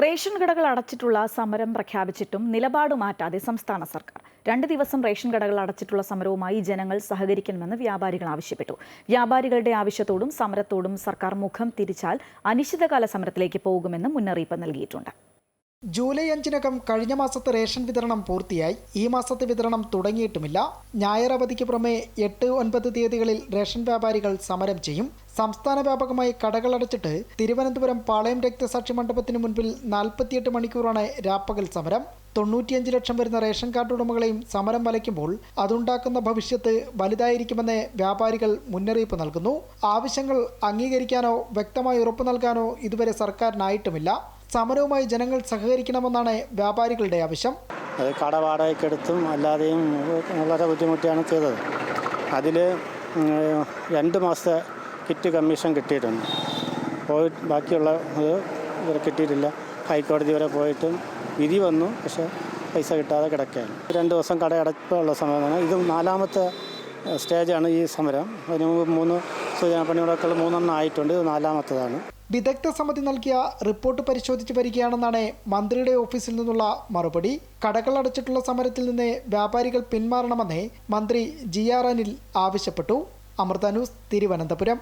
Ration കടകൾ അടച്ചിട്ടുള്ള സമരം പ്രഖ്യാപിച്ചിട്ടും നിലപാട് മാറ്റാതെ സംസ്ഥാന സർക്കാർ. രണ്ട് ദിവസം റേഷൻ കടകൾ അടച്ചിട്ടുള്ള സമരവുമായി ജനങ്ങൾ സഹകരിക്കണമെന്ന് വ്യാപാരികൾ ആവശ്യപ്പെട്ടു. വ്യാപാരികളുടെ ആവശ്യത്തോടും സമരത്തോടും സർക്കാർ മുഖം തിരിച്ചാൽ അനിശ്ചിതകാല സമരത്തിലേക്ക് പോകുമെന്ന് മുന്നറിയിപ്പ് നൽകിയിട്ടുണ്ട്. ജൂലൈ അഞ്ചിനകം കഴിഞ്ഞ മാസത്തെ റേഷൻ വിതരണം പൂർത്തിയായി. ഈ മാസത്തെ വിതരണം തുടങ്ങിയിട്ടുമില്ല. ഞായർ അവധിക്ക് പുറമെ എട്ട് ഒൻപത് തീയതികളിൽ റേഷൻ വ്യാപാരികൾ സമരം ചെയ്യും. സംസ്ഥാന വ്യാപകമായി കടകളടച്ചിട്ട് തിരുവനന്തപുരം പാളയം രക്തസാക്ഷി മണ്ഡപത്തിന് മുൻപിൽ നാൽപ്പത്തിയെട്ട് മണിക്കൂറാണ് രാപ്പകൽ സമരം. തൊണ്ണൂറ്റിയഞ്ച് ലക്ഷം വരുന്ന റേഷൻ കാർഡ് ഉടമകളെയും സമരം വലയ്ക്കുമ്പോൾ അതുണ്ടാക്കുന്ന ഭവിഷ്യത്ത് വലുതായിരിക്കുമെന്ന് വ്യാപാരികൾ മുന്നറിയിപ്പ് നൽകുന്നു. ആവശ്യങ്ങൾ അംഗീകരിക്കാനോ വ്യക്തമായി ഉറപ്പു നൽകാനോ ഇതുവരെ സർക്കാരിനായിട്ടുമില്ല. സമരവുമായി ജനങ്ങൾ സഹകരിക്കണമെന്നാണ് വ്യാപാരികളുടെ ആവശ്യം. അത് കട വാടകയ്ക്കെടുത്തും അല്ലാതെയും വളരെ ബുദ്ധിമുട്ടിയാണ് ചെയ്തത്. അതിൽ രണ്ട് മാസത്തെ കിറ്റ് കമ്മീഷൻ കിട്ടിയിട്ടുണ്ട്. പോയി ബാക്കിയുള്ള ഇത് ഇവരെ കിട്ടിയിട്ടില്ല. ഹൈക്കോടതി വരെ പോയിട്ടും വിധി വന്നു പക്ഷേ പൈസ കിട്ടാതെ കിടക്കുകയാണ്. രണ്ട് ദിവസം കട അടപ്പുള്ള സമയമാണ് ഇത് നാലാമത്തെ സ്റ്റേജാണ് ഈ സമരം. അതിന് മുമ്പ് മൂന്ന് സൂചനാപ്പണികളൊക്കെ മൂന്നെണ്ണം ആയിട്ടുണ്ട്. ഇത് നാലാമത്തതാണ്. വിദഗ്ധ സമിതി നൽകിയ റിപ്പോർട്ട് പരിശോധിച്ച് വരികയാണെന്നാണ് മന്ത്രിയുടെ ഓഫീസിൽ നിന്നുള്ള മറുപടി. കടകൾ അടച്ചിട്ടുള്ള സമരത്തിൽ നിന്ന് വ്യാപാരികൾ പിന്മാറണമെന്ന് മന്ത്രി ജി ആർ അനിൽ ആവശ്യപ്പെട്ടു. അമൃത ന്യൂസ് തിരുവനന്തപുരം.